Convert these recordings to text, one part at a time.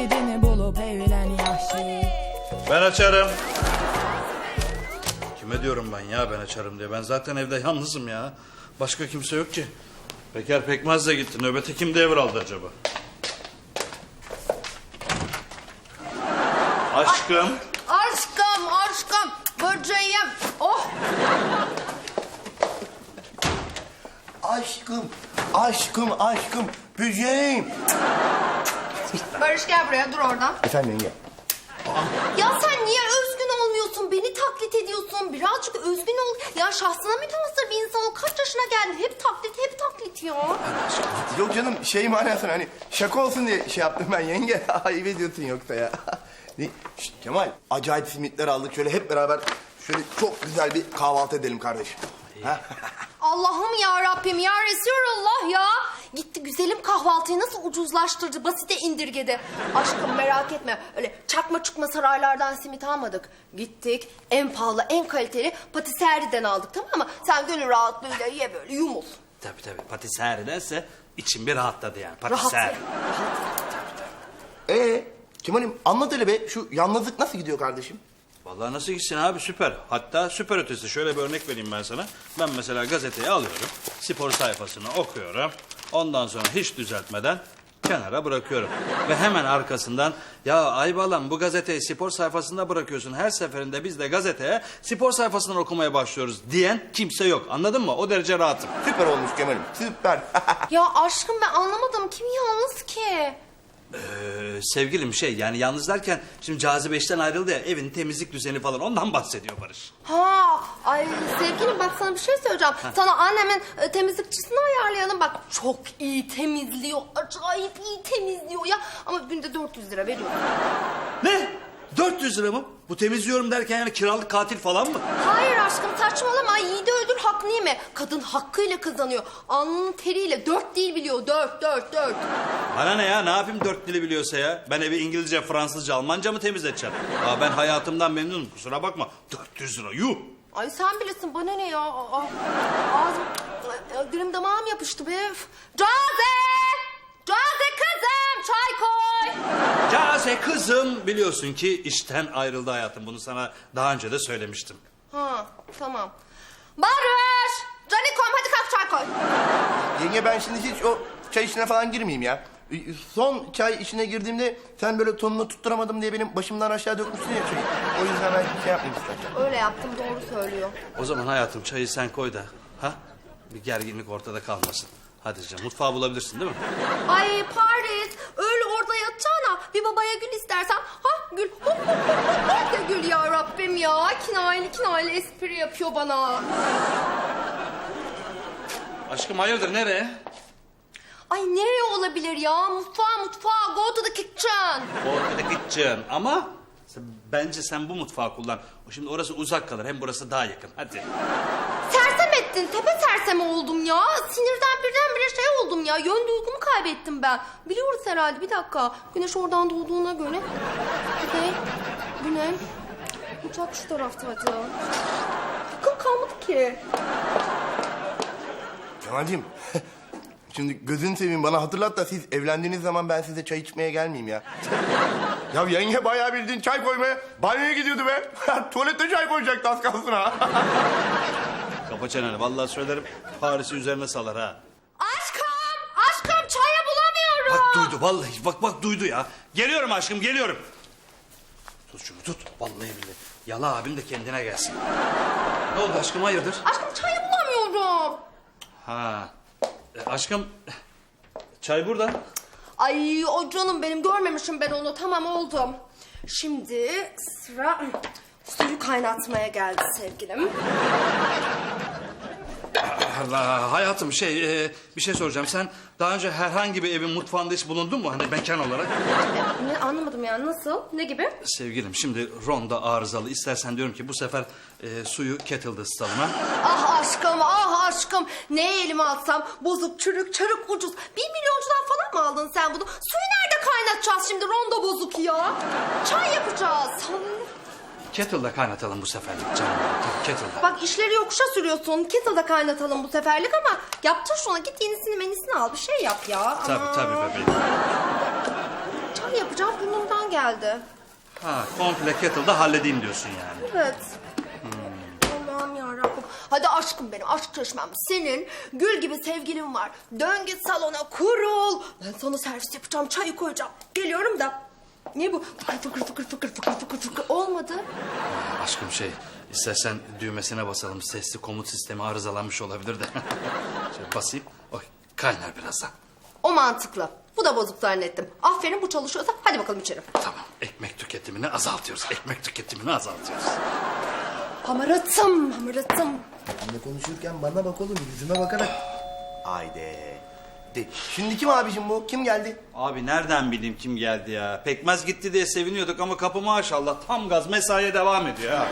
Ümidini bulup evilen yahşi Ben açarım. Kime diyorum ben ya ben açarım diye. Ben zaten evde yalnızım ya. Başka kimse yok ki. Peker Pekmez de gitti. Nöbete kim devraldı acaba? Aşkım. Aşkım aşkım böceğim. Oh Aşkım, aşkım, aşkım, böceğim. Barış gel buraya dur oradan. Efendim yenge. Ya sen niye özgün olmuyorsun? Beni taklit ediyorsun. Birazcık özgün ol. Ya şahsına mütehassır bir insan ol. Kaç yaşına geldin? Hep taklit, hep taklit ya. Yok canım şey manasına hani şaka olsun diye şey yaptım ben yenge. Ayıp ediyorsun yoksa ya. Ne? Şşt, Kemal acayip simitler aldık şöyle hep beraber şöyle çok güzel bir kahvaltı edelim kardeşim. Ha? Allah'ım ya Rabbim ya Resulallah ya. Gitti güzelim kahvaltıyı nasıl ucuzlaştırdı, basite indirgedi. Aşkım merak etme öyle çakma çıkma saraylardan simit almadık. Gittik en pahalı en kaliteli patiseriden aldık tamam mı? Sen gönül rahatlığıyla ye böyle yumul. Tabii tabii patiseridense içim bir rahatladı yani. Rahat Patiser. ye. Ee, Kemal'im anlat hele be şu yalnızlık nasıl gidiyor kardeşim? Vallahi nasıl gitsin abi süper. Hatta süper ötesi. Şöyle bir örnek vereyim ben sana. Ben mesela gazeteyi alıyorum. Spor sayfasını okuyorum. Ondan sonra hiç düzeltmeden kenara bırakıyorum. Ve hemen arkasından ya Aybalan bu gazeteyi spor sayfasında bırakıyorsun. Her seferinde biz de gazeteye spor sayfasından okumaya başlıyoruz diyen kimse yok. Anladın mı? O derece rahatım. Süper olmuş Kemal'im süper. Ya aşkım ben anlamadım kim yalnız ki? Ee, sevgilim şey yani yalnız derken şimdi cazibe işten ayrıldı ya evin temizlik düzeni falan ondan bahsediyor Barış. Ha, ay sevgilim bak sana bir şey söyleyeceğim. Sana annemin e, temizlikçisini ayarlayalım. Bak çok iyi temizliyor. Acayip iyi temizliyor ya. Ama günde 400 lira veriyor. Ne? 400 lira mı? Bu temizliyorum derken yani kiralık katil falan mı? Hayır aşkım saçmalama. Yiğidi öldür hakkını yeme. Kadın hakkıyla kazanıyor. Alnının teriyle dört dil biliyor. Dört, dört, dört. Bana ne ya? Ne yapayım dört dili biliyorsa ya? Ben evi İngilizce, Fransızca, Almanca mı temizleteceğim? Aa, ben hayatımdan memnunum. Kusura bakma. 400 lira yuh. Ay sen bilirsin bana ne ya. Aa, ağzım, ay, dilim damağım yapıştı be. Caze! Caze kızım çay koy. Case kızım biliyorsun ki işten ayrıldı hayatım. Bunu sana daha önce de söylemiştim. Ha tamam. Barış! Canikom hadi kalk çay koy. Yenge ben şimdi hiç o çay işine falan girmeyeyim ya. Son çay işine girdiğimde sen böyle tonunu tutturamadım diye benim başımdan aşağı dökmüşsün ya çayı. O yüzden ben şey yapmayayım istersen. Öyle yaptım doğru söylüyor. O zaman hayatım çayı sen koy da. Ha? Bir gerginlik ortada kalmasın. Hadi canım mutfağı bulabilirsin değil mi? Ay Paris bir babaya gül istersen. Ha gül hop hop hop hop de gül ya Rabbim ya. Kinayeli kinayeli espri yapıyor bana. Aşkım hayırdır nereye? Ay nereye olabilir ya? Mutfağa mutfağa go to the kitchen. Ortada gideceksin ama bence sen bu mutfağı kullan. Şimdi orası uzak kalır hem burası daha yakın. Hadi. Sersem ettin tepe sersem oldum ya. Sinirden birdenbire şey oldum ya. Yön duygumu kaybettim ben. Biliyoruz herhalde bir dakika. Güneş oradan doğduğuna göre. Kuzey, güney. Uçak şu tarafta hadi. Yakın kalmadı ki. Kemal'cim şimdi gözün seveyim bana hatırlat da siz evlendiğiniz zaman ben size çay içmeye gelmeyeyim ya. ya yenge bayağı bildiğin çay koymaya banyoya gidiyordu be. Tuvalette çay koyacaktı az kalsın ha. Kapa çeneni. Vallahi söylerim Paris'i üzerine salar ha. Aşkım, aşkım çaya bulamıyorum. Bak duydu vallahi. Bak bak duydu ya. Geliyorum aşkım geliyorum. Tut şunu tut. Vallahi billahi. Yala abim de kendine gelsin. Ne oldu aşkım hayırdır? Aşkım çayı bulamıyorum. Ha. Aşkım çay burada. Ay o canım benim görmemişim ben onu tamam oldum. Şimdi sıra suyu kaynatmaya geldi sevgilim. Allah hayatım şey e, bir şey soracağım. Sen daha önce herhangi bir evin mutfağında hiç bulundun mu? Hani mekan olarak. Ne anlamadım yani nasıl? Ne gibi? Sevgilim şimdi ronda arızalı. İstersen diyorum ki bu sefer e, suyu kettle'da ısıtalım ha. Ah aşkım ah aşkım ne elime alsam bozuk çürük çarık ucuz. Bir milyoncudan falan mı aldın sen bunu? Suyu nerede kaynatacağız şimdi rondo bozuk ya? Çay yapacağız. Kettle'da kaynatalım bu seferlik canım. Tabii kettle'da. Bak işleri yokuşa sürüyorsun. Kettle'da kaynatalım bu seferlik ama yaptır şuna git yenisini menisini al bir şey yap ya. Tabii Aman. tabii bebeğim. Çay yapacağım burnumdan geldi. Ha, komple kettle'da halledeyim diyorsun yani. Evet. Allah'ım yarabbim. Hadi aşkım benim, aşk çeşmem. Senin gül gibi sevgilin var. Dön git salona, kurul. Ben sana servis yapacağım, çayı koyacağım. Geliyorum da. Niye bu fıkır fıkır fıkır fıkır fıkır fıkır fıkır olmadı? Aşkım şey, istersen düğmesine basalım. Sesli komut sistemi arızalanmış olabilir de. Şöyle basayım. Oy, kaynar birazdan. O mantıklı. Bu da bozuk zannettim. Aferin bu çalışıyorsa hadi bakalım içeri. Tamam, ekmek tüketimini azaltıyoruz. Ekmek tüketimini azaltıyoruz. Hamaratım, hamaratım. Ne konuşurken bana bak oğlum yüzüme bakarak. Haydi. De, şimdi kim abicim bu? Kim geldi? Abi nereden bileyim kim geldi ya? Pekmez gitti diye seviniyorduk ama kapı maşallah tam gaz mesaiye devam ediyor ha.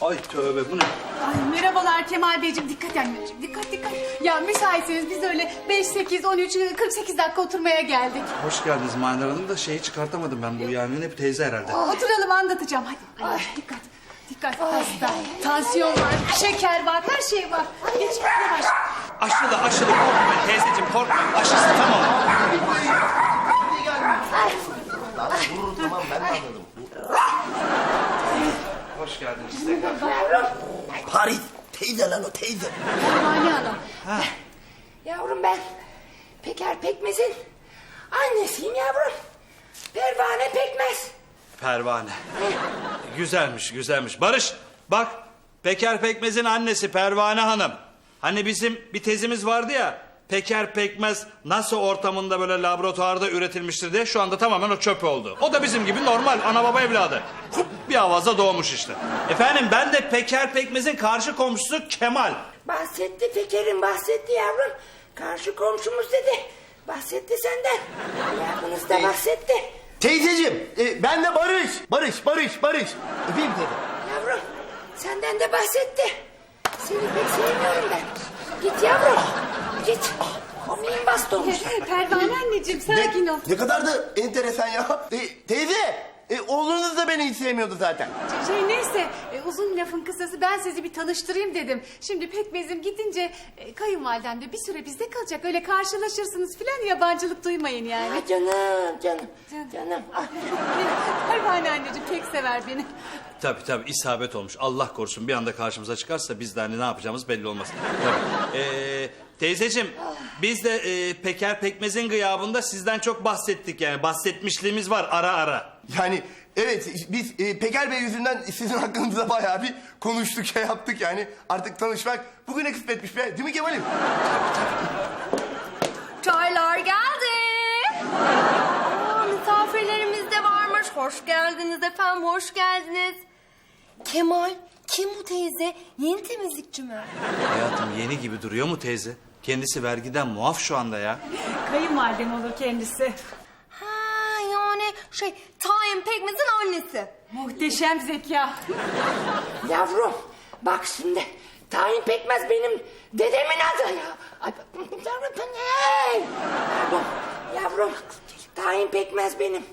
Ay tövbe bu ne? Ay merhabalar Kemal Beyciğim. Dikkat anneciğim. Dikkat dikkat. Ya müsaitseniz biz öyle 5, 8, 13, 48 dakika oturmaya geldik. Hoş geldiniz Manidar Hanım da şeyi çıkartamadım ben bu yani hep teyze herhalde. Oturalım anlatacağım hadi. Ay, dikkat. Dikkat hasta. Tansiyon var, şeker var, her şey var. Geç yavaş. Aşı da aşı da korkmayın teyzeciğim korkmayın aşısı tamam. Vurur tamam ben de anladım. Hoş geldiniz tekrar. Paris. Teyze lan o teyze. Pervane Hanım. Yavrum ben Peker Pekmez'in annesiyim yavrum. Pervane Pekmez. Pervane. Güzelmiş güzelmiş. Barış bak Peker Pekmez'in annesi Pervane Hanım. Hani bizim bir tezimiz vardı ya. Peker Pekmez nasıl ortamında böyle laboratuvarda üretilmiştir diye şu anda tamamen o çöp oldu. O da bizim gibi normal ana baba evladı. Hup, bir avaza doğmuş işte. Efendim ben de Peker Pekmez'in karşı komşusu Kemal. Bahsetti Peker'in bahsetti yavrum. Karşı komşumuz dedi. Bahsetti senden. Yavrunuz da bahsetti. Teyzeciğim e, ben de Barış. Barış, Barış, Barış. Öpeyim teyze. Yavrum senden de bahsetti. Seni pek sevmiyorum ben. Git yavrum. Git. Komiğin bastonmuş. Pervane anneciğim sakin ol. Ne kadar da enteresan ya. E, teyze, e, oğlunuz da beni hiç sevmiyordu zaten. Şey neyse e, uzun lafın kısası ben sizi bir tanıştırayım dedim. Şimdi pekmezim gidince e, kayınvalidem de bir süre bizde kalacak. Öyle karşılaşırsınız filan yabancılık duymayın yani. Ah canım canım. Canım. Ah. Pervane anneciğim pek sever beni. Tabii tabii isabet olmuş. Allah korusun bir anda karşımıza çıkarsa biz de hani ne yapacağımız belli olmaz. Tabii. Ee, teyzeciğim biz de e, Peker Pekmez'in gıyabında sizden çok bahsettik yani. Bahsetmişliğimiz var ara ara. Yani evet biz e, Peker Bey yüzünden sizin hakkınızda bayağı bir konuştuk şey yaptık yani. Artık tanışmak bugüne kısmetmiş be. Değil mi Kemal'im? Çaylar geldi. Aa, misafirlerimiz de varmış. Hoş geldiniz efendim, hoş geldiniz. Kemal, kim bu teyze? Yeni temizlikçi mi? Hayatım yeni gibi duruyor mu teyze? Kendisi vergiden muaf şu anda ya. Kayınvalidem olur kendisi. Ha yani şey, Tayyip Pekmez'in annesi. Muhteşem zeka. Yavrum bak şimdi tayin pekmez benim dedemin adı ya. Ay, yavrum hey! Pardon yavrum tayin pekmez benim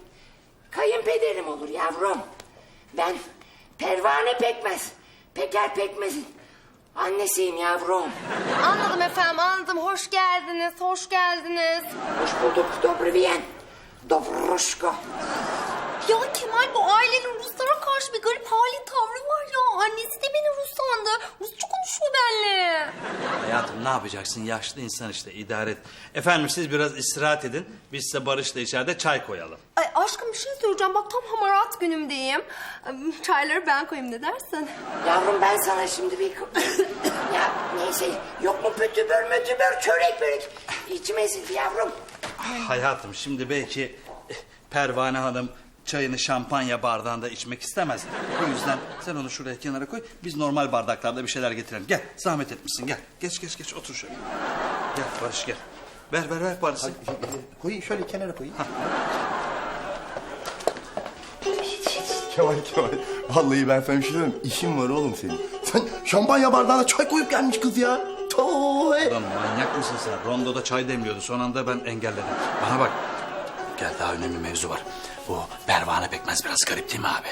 kayınpederim olur yavrum. Ben pervane pekmez peker pekmezin annesiyim yavrum. Anladım efendim, anladım. Hoş geldiniz, hoş geldiniz. Hoş bulduk Dobrivien. Dobroşko. Ya Kemal bu ailenin Ruslara karşı bir garip hali tavrı var ya. Annesi de beni Rus sandı. Rusça konuşuyor benimle. Hayatım ne yapacaksın? Yaşlı insan işte idare et. Efendim siz biraz istirahat edin. Biz size Barış'la içeride çay koyalım. Ay aşkım bir şey söyleyeceğim. Bak tam hamarat günümdeyim. Çayları ben koyayım ne dersin? Yavrum ben sana şimdi bir... ya neyse yok mu pötübör mötübör çörek börek. İçim ezildi yavrum. Hayatım şimdi belki eh, Pervane Hanım çayını şampanya bardağında içmek istemez. O yüzden sen onu şuraya kenara koy. Biz normal bardaklarda bir şeyler getirelim. Gel zahmet etmişsin gel. Geç geç geç otur şöyle. Gel Barış gel. Ver ver ver. E, Koyayım şöyle kenara koyayım. Kemal Kemal. Vallahi ben sana bir şey. İşin var oğlum senin. Sen şampanya bardağına çay koyup gelmiş kız ya. Toy. Lan manyak mısın sen? Rondoda çay demliyordu. Son anda ben engelledim. Bana bak. Gel daha önemli mevzu var. Bu pervane pekmez biraz garip değil mi abi?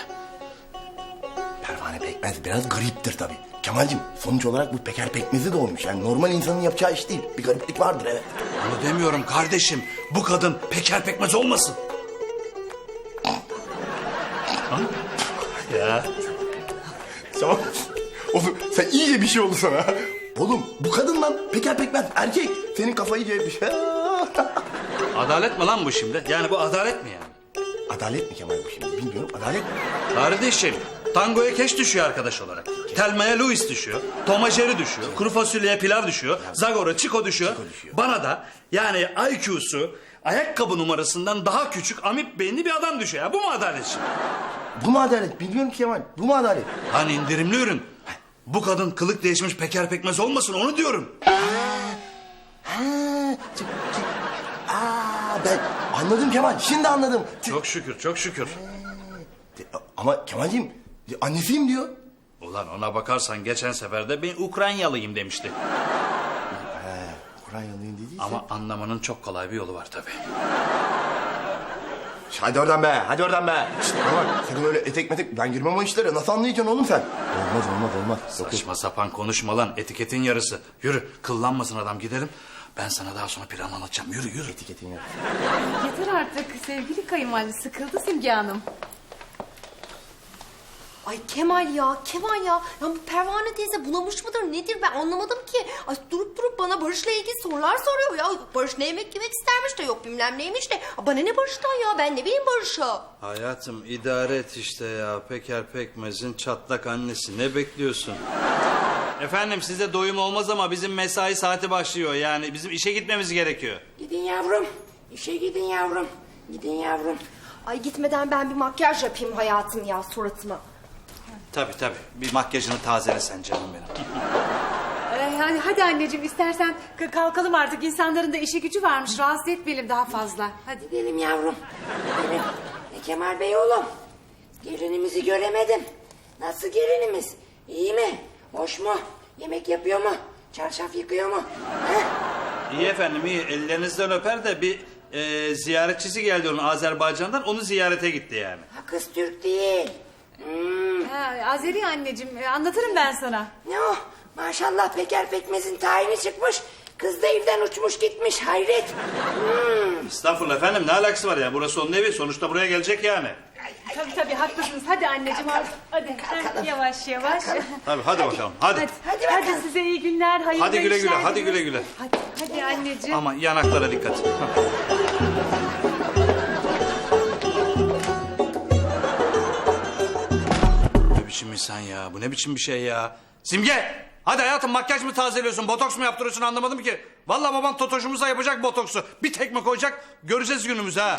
Pervane pekmez biraz gariptir tabii. Kemal'cim sonuç olarak bu peker pekmezi de olmuş. Yani normal insanın yapacağı iş değil. Bir gariplik vardır evet. Onu demiyorum kardeşim. Bu kadın peker pekmez olmasın. Ha? ya. Tamam. Oğlum sen iyice bir şey oldu sana. Oğlum bu kadın lan peker pekmez erkek. Senin kafayı iyice etmiş. Adalet mi lan bu şimdi? Yani bu adalet mi yani? Adalet mi Kemal bu şimdi bilmiyorum. Adalet mi? Kardeşim, tangoya keş düşüyor arkadaş olarak. Telma'ya Louis düşüyor. Toma Jerry düşüyor. Kuru fasulyeye pilav düşüyor. Zagor'a Chico düşüyor. düşüyor. Bana da yani IQ'su ayakkabı numarasından daha küçük amip beyinli bir adam düşüyor. Ya. Bu mu adalet şimdi? Bu mu adalet? Bilmiyorum ki Kemal. Bu mu adalet? Hani indirimli ürün. Bu kadın kılık değişmiş peker pekmez olmasın onu diyorum. Ha. Aa, ben anladım Kemal. Şimdi anladım. Çok şükür, çok şükür. Ama Kemal'ciğim annesiyim diyor. Ulan ona bakarsan geçen sefer de ben Ukraynalıyım demişti. Ukraynalıyım dediyse. Ama anlamanın çok kolay bir yolu var tabii. Hadi oradan be, hadi oradan be. Bana bak, sakın öyle etek metek... Ben girmem o işlere. Nasıl anlayacaksın oğlum sen? Olmaz, olmaz, olmaz. Saçma sapan konuşma lan. Etiketin yarısı. Yürü kıllanmasın adam gidelim. Ben sana daha sonra plan anlatacağım. Yürü yürü. Etiketin yok. Yeter artık sevgili kayınvalide sıkıldı Simge Hanım. Ay Kemal ya, Kemal ya. Ya bu Pervane teyze bunamış mıdır nedir ben anlamadım ki. Ay durup durup bana Barış'la ilgili sorular soruyor ya. Barış ne yemek yemek istermiş de yok bilmem neymiş de. Aa, Bana ne Barış'tan ya ben ne bileyim Barış'ı. Hayatım idare et işte ya. Peker pekmezin çatlak annesi. Ne bekliyorsun? Efendim size doyum olmaz ama bizim mesai saati başlıyor. Yani bizim işe gitmemiz gerekiyor. Gidin yavrum. İşe gidin yavrum. Gidin yavrum. Ay gitmeden ben bir makyaj yapayım hayatım ya suratıma. Tabii tabii. Bir makyajını tazele sen canım benim. Ee, yani hadi anneciğim istersen k- kalkalım artık. İnsanların da işi gücü varmış. Rahatsız etmeyelim daha fazla. Hadi. Gidelim yavrum. Gidelim. E Kemal Bey oğlum. Gelinimizi göremedim. Nasıl gelinimiz? İyi mi? Hoş mu? Yemek yapıyor mu? Çarşaf yıkıyor mu? Ha? iyi efendim iyi. Ellerinizden öper de bir e, ziyaretçisi geldi onun Azerbaycan'dan. Onu ziyarete gitti yani. Ha, kız Türk değil. Hmm, Ha, Azeri anneciğim e, anlatırım ben sana. ne o? Maşallah Peker Pekmez'in tayini çıkmış. Kız da evden uçmuş gitmiş hayret. Hmm. Estağfurullah efendim ne alakası var ya? Burası onun evi. Sonuçta buraya gelecek yani. Tabii tabii haklısınız. Hadi anneciğim artık. Hadi ha, yavaş yavaş. Tabii hadi bakalım. Hadi. Hadi, Hadi hadi, bakalım. size iyi günler. Hayırlı Hadi güle güle, hadi güle güle. Hadi, hadi anneciğim. Ama yanaklara dikkat. ne biçim insan ya? Bu ne biçim bir şey ya? Simge! Hadi hayatım makyaj mı tazeliyorsun, botoks mu yaptırıyorsun anlamadım ki. Vallahi babam totoşumuza yapacak botoksu. Bir tekme koyacak, göreceğiz günümüzü ha.